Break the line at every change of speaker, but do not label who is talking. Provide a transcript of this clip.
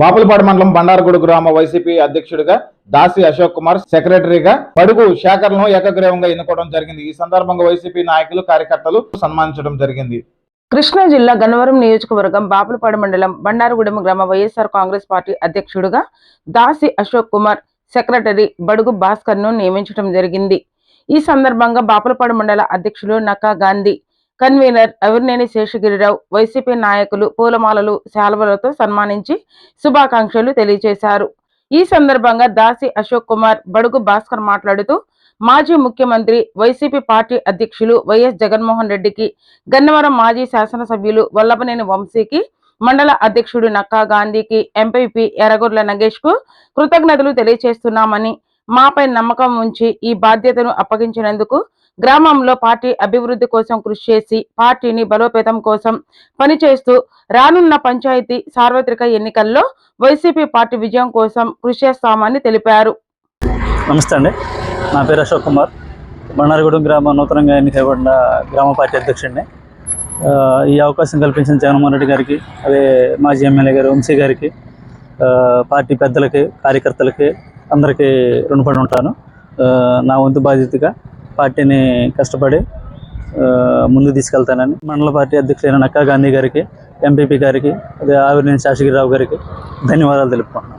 బాపులపాడు మండలం బండారగూడ గ్రామ వైసీపీ అధ్యక్షుడిగా దాసి అశోక్ కుమార్ సెక్రటరీగా పడుగు శేఖర్లను ఏకగ్రీవంగా ఎన్నుకోవడం జరిగింది. ఈ సందర్భంగా వైసీపీ నాయకులు కార్యకర్తలు సన్మానించడం జరిగింది.
కృష్ణా జిల్లా గన్నవరం నియోజకవర్గం బాపులపాడు మండలం బండారగూడెం గ్రామ వైఎస్ఆర్ కాంగ్రెస్ పార్టీ అధ్యక్షుడిగా దాసి అశోక్ కుమార్ సెక్రటరీ బడుగు భాస్కర్ను నియమించడం జరిగింది. ఈ సందర్భంగా బాపులపాడు మండల అధ్యక్షులు నక్కా గాంధీ కన్వీనర్ అవిర్నేని శేషగిరిరావు వైసీపీ నాయకులు పూలమాలలు శాల్వలతో సన్మానించి శుభాకాంక్షలు తెలియజేశారు. ఈ సందర్భంగా దాసి అశోక్ కుమార్ బడుగు భాస్కర్ మాట్లాడుతూ మాజీ ముఖ్యమంత్రి వైసీపీ పార్టీ అధ్యక్షులు వైఎస్ జగన్మోహన్ రెడ్డికి గన్నవరం మాజీ శాసనసభ్యులు వల్లభనేని వంశీకి మండల అధ్యక్షుడు నక్కా గాంధీకి ఎంపీపీ ఎర్రగొర్ల నగేష్కు కృతజ్ఞతలు తెలియజేస్తున్నామని మాపై నమ్మకం ఉంచి ఈ బాధ్యతను అప్పగించినందుకు గ్రామంలో పార్టీ అభివృద్ధి కోసం కృషి చేసి పార్టీని బలోపేతం కోసం పనిచేస్తూ రానున్న పంచాయతీ సార్వత్రిక ఎన్నికల్లో వైసీపీ పార్టీ విజయం కోసం కృషి చేస్తామని తెలిపారు.
నమస్తే అండి. నా పేరు అశోక్ కుమార్. బండారగూడెం గ్రామ నూతనంగా ఎన్నికబడిన గ్రామ పార్టీ అధ్యక్షుడిని. ఈ అవకాశం కల్పించిన జగన్మోహన్ రెడ్డి గారికి అదే మాజీ ఎమ్మెల్యే గారు వంశీ గారికి పార్టీ పెద్దలకి కార్యకర్తలకి అందరికీ రుణపడి ఉంటాను. నా వంతు బాధ్యతగా పార్టీని కష్టపడి ముందు ముందుకు తీసుకెళ్తానని. మండల పార్టీ అధ్యక్షులైన నక్కా గాంధీ గారికి ఎంపీపీ గారికి అదే ఆవిరి శాసగిరిరావు గారికి ధన్యవాదాలు తెలుపుకుంటున్నాను.